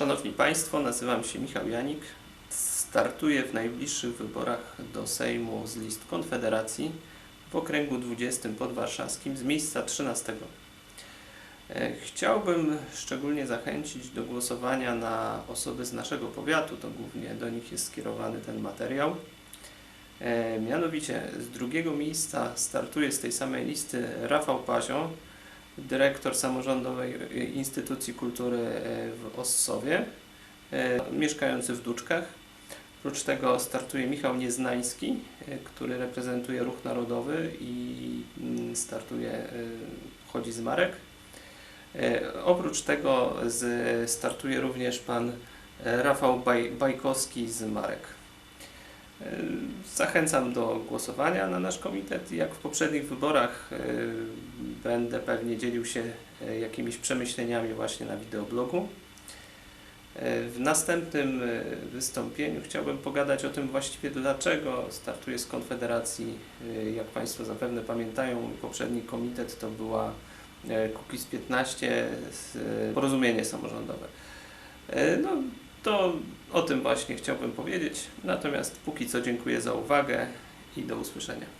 Szanowni Państwo, nazywam się Michał Janik. Startuję w najbliższych wyborach do Sejmu z list Konfederacji w okręgu 20 podwarszawskim z miejsca 13. E, Chciałbym szczególnie zachęcić do głosowania na osoby z naszego powiatu, to głównie do nich jest skierowany ten materiał. E, Mianowicie z drugiego miejsca startuje z tej samej listy Rafał Pazio, dyrektor samorządowej instytucji kultury e, w Ossowie, e, mieszkający w Duczkach. Oprócz tego startuje Michał Nieznański, e, który reprezentuje Ruch Narodowy i mm, startuje, chodzi z Marek. Oprócz tego startuje również pan Rafał Baj, Bajkowski z Marek. E, Zachęcam do głosowania na nasz komitet. Jak w poprzednich wyborach e, będę pewnie dzielił się e, jakimiś przemyśleniami właśnie na wideoblogu. W następnym wystąpieniu chciałbym pogadać o tym właściwie dlaczego startuję z Konfederacji. Jak Państwo zapewne pamiętają, mój poprzedni komitet to była Kukiz 15, z- e, porozumienie samorządowe. No, to o tym właśnie chciałbym powiedzieć. Natomiast póki co dziękuję za uwagę i do usłyszenia.